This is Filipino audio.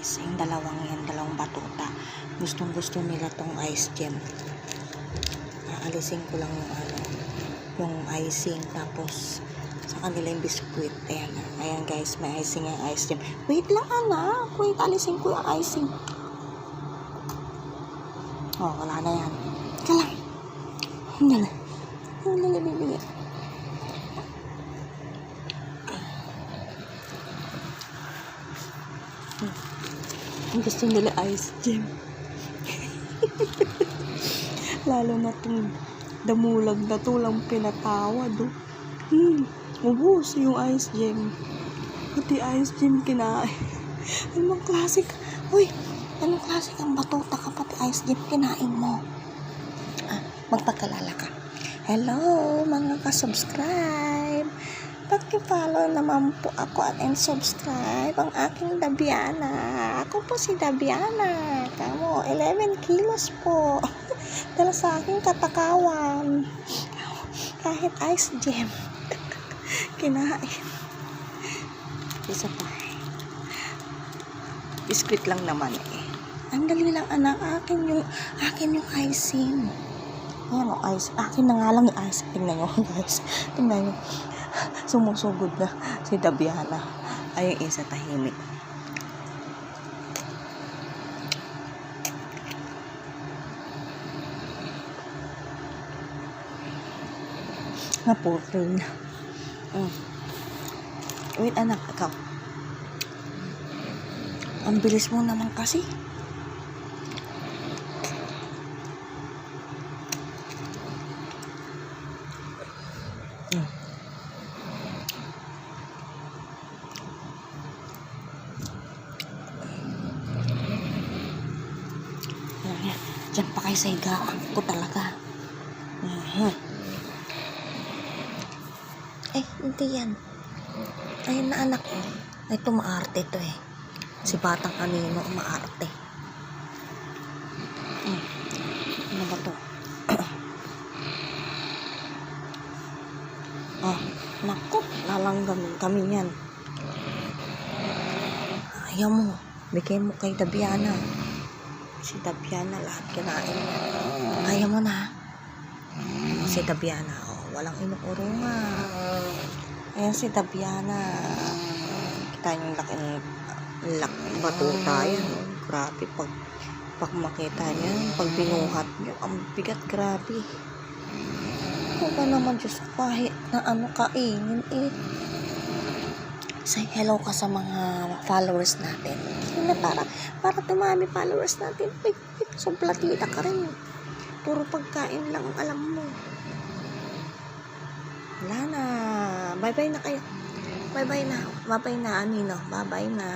guys. Yung dalawang yan, dalawang batuta. Gustong gusto nila tong ice gem. Aalisin ko lang yung ano, yung icing. Tapos, sa kanila yung biskuit. Ayan, ayan guys, may icing yung ice gem. Wait lang anak. Wait, alisin ko yung icing. Oh, wala na yan. Ika lang. Hindi na. Hindi na bibigyan. Ang gusto nila ice gem. Lalo na itong damulag na to lang pinatawad. Oh. Hmm, ubus yung ice gem. Pati ice gem kinain. Anong klasik? Uy, anong klasik ang batuta ka pati ice gem kinain mo? Ah, magpagkalala ka. Hello, mga ka-subscribe. Paki-follow naman po ako at and subscribe ang aking Dabiana. Ako po si Dabiana. Kamo, 11 kilos po. Dala sa aking katakawan. Kahit ice gem. Kinain. Isa pa. Biscuit lang naman eh. Ang dali lang anak. Akin yung, akin yung icing. Ayan o, ice. Akin na nga lang yung ice. Tingnan nyo guys. Tingnan nyo sumusugod na si Dabiana. Ay, yung isa tahimik. Naputol na. Mm. Wait, anak, ikaw. Ang bilis mo naman kasi. Diyan pa kayo sa higaan ko talaga. Mhm. Eh, hindi yan. Ayun na anak eh. Ito maarte to eh. Si batang kanino maarte. Hmm. Ano ba to? Ah, naku, lalanggamin kami yan. Ayaw mo. Bigay mo kay Dabiana. Si Dabiana lahat kinain niya. Ayaw mo na. Si Dabiana, oh, walang inuurungan. Ayan si Dabiana. Kita yung laki ng lak batuta yan. Grabe pag pag makita niyo, pag binuhat niyo, ang bigat grabe. Ano ba naman Diyos kahit na ano kainin eh. Say hello ka sa mga followers natin. Yun na para, para dumami followers natin. Uy, uy, sumplatita ka rin. Puro pagkain lang ang alam mo. Wala na. Bye-bye na kayo. Bye-bye na. Bye-bye na, Anino. Bye-bye na.